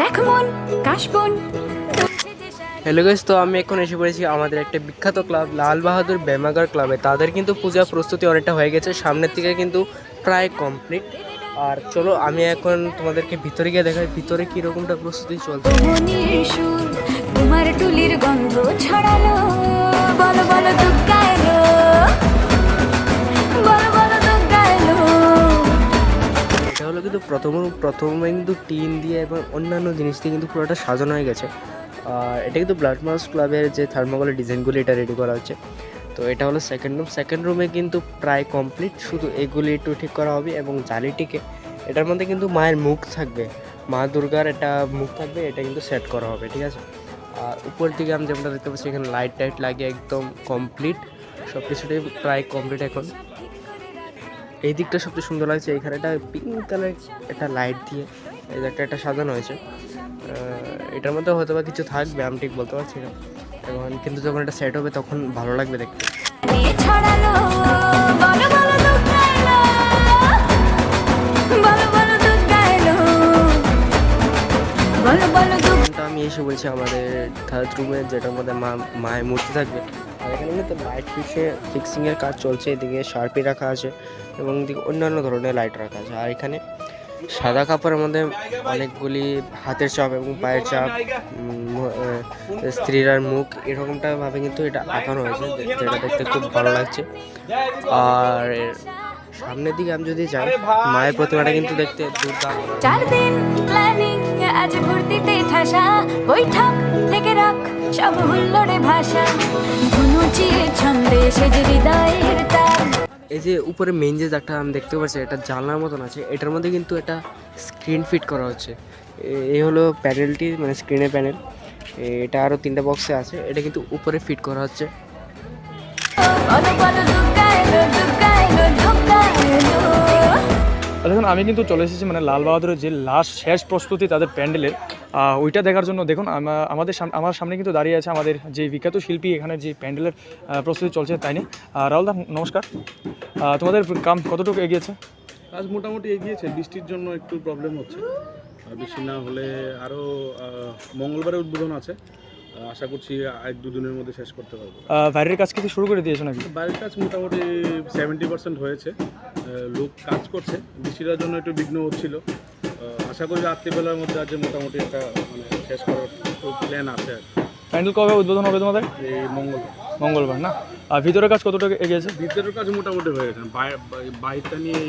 দেখ মন কাশবন হ্যালো গাইস তো আমি এখন এসে পড়েছি আমাদের একটা বিখ্যাত ক্লাব লাল বাহাদুর বেমাগার ক্লাবে তাদের কিন্তু পূজা প্রস্তুতি অনেকটা হয়ে গেছে সামনের থেকে কিন্তু প্রায় কমপ্লিট আর চলো আমি এখন তোমাদেরকে ভিতরে গিয়ে দেখাই ভিতরে কীরকমটা প্রস্তুতি চলছে। তোমার টুলির গন্ধ ছড়ালো। বলো বলো দুগ্গা এটা হলো কিন্তু প্রথম প্রথমে কিন্তু টিন দিয়ে এবং অন্যান্য জিনিস দিয়ে কিন্তু পুরোটা সাজানো হয়ে গেছে। আর এটা কিন্তু ব্লাড মাস ক্লাবের যে থার্মোকলের ডিজাইনগুলি এটা রেডি করা হচ্ছে। তো এটা হলো সেকেন্ড রুম সেকেন্ড রুমে কিন্তু প্রায় কমপ্লিট শুধু এগুলি একটু ঠিক করা হবে এবং জালিটিকে এটার মধ্যে কিন্তু মায়ের মুখ থাকবে। মা দুর্গার এটা মুখ থাকবে, এটা কিন্তু সেট করা হবে, ঠিক আছে? আর উপর দিকে আমি যেমনটা দেখতে পাচ্ছি, এখানে লাইট টাইট লাগিয়ে একদম কমপ্লিট সব কিছুটাই প্রায় কমপ্লিট এখন। এই দিকটা সবচেয়ে সুন্দর লাগছে এখানে একটা পিঙ্ক কালার একটা লাইট দিয়ে এই একটা একটা সাজানো হয়েছে। এটার মধ্যে হয়তো বা কিছু থাকবে আমি ঠিক বলতে পারছি না। এবং কিন্তু যখন এটা সেট হবে তখন ভালো লাগবে দেখতে। আমি এসে বলছি আমাদের থার্ড রুমে যেটার মধ্যে মা মায়ের মূর্তি থাকবে আর এখানে কিন্তু লাইট ফিক্সে ফিক্সিংয়ের কাজ চলছে। এদিকে শার্পি রাখা আছে এবং এদিকে অন্যান্য ধরনের লাইট রাখা আছে। আর এখানে সাদা কাপড়ের মধ্যে অনেকগুলি হাতের চাপ এবং পায়ের চাপ স্ত্রীরার মুখ, এরকমটা ভাবে কিন্তু এটা আঁকানো হয়েছে যেটা দেখতে খুব ভালো লাগছে। আর সামনের দিকে আমি যদি যাই, মায়ের প্রতিমাটা কিন্তু দেখতে দুর্দান্ত। আজ ভর্তিতে ঠাসা, বৈঠক থেকে রাখ। সব হুল্লোড়ে ভাষা। ধনুচিয়ে ছন্দে সেজে হৃদয়ের তার এই যে উপরে মেন যে একটা আমি দেখতে পাচ্ছি এটা জানলার মতন আছে। এটার মধ্যে কিন্তু একটা স্ক্রিন ফিট করা হচ্ছে। এই হলো প্যানেলটি মানে স্ক্রিনের প্যানেল এটা আরও তিনটা বক্সে আছে। এটা কিন্তু উপরে ফিট করা হচ্ছে। দেখুন আমি কিন্তু চলে এসেছি মানে লাল বাহাদুরের যে লাস্ট শেষ প্রস্তুতি তাদের প্যান্ডেলের ওইটা দেখার জন্য। দেখুন আমাদের আমার সামনে কিন্তু দাঁড়িয়ে আছে আমাদের যে বিখ্যাত শিল্পী এখানে যে প্যান্ডেলের প্রস্তুতি চলছে তাই আহ, রাহুল দা নমস্কার। তোমাদের কাম কতটুকু এগিয়েছে? কাজ মোটামুটি এগিয়েছে বৃষ্টির জন্য একটু প্রবলেম হচ্ছে। বৃষ্টি না হলে আরও মঙ্গলবারে উদ্বোধন আছে। আশা করছি এক দুদিনের মধ্যে শেষ করতে পারব। বাইরের কাজ কিছু শুরু করে দিয়েছ নাকি? বাড়ির কাজ মোটামুটি সেভেন্টি পার্সেন্ট হয়েছে। লোক কাজ করছে। বৃষ্টিটার জন্য একটু বিঘ্ন হচ্ছিল। আশা করি রাত্রিবেলার মধ্যে আজ মোটামুটি একটা মানে শেষ করার প্ল্যান আছে আর। প্যান্ডেল কবে উদ্বোধন হবে তোমাদের? এই মঙ্গলবার। মঙ্গলবার না? আর ভিতরের কাজ কতটা এগিয়েছে? ভিতরের কাজ মোটামুটি হয়ে গেছে। বাইরটা নিয়ে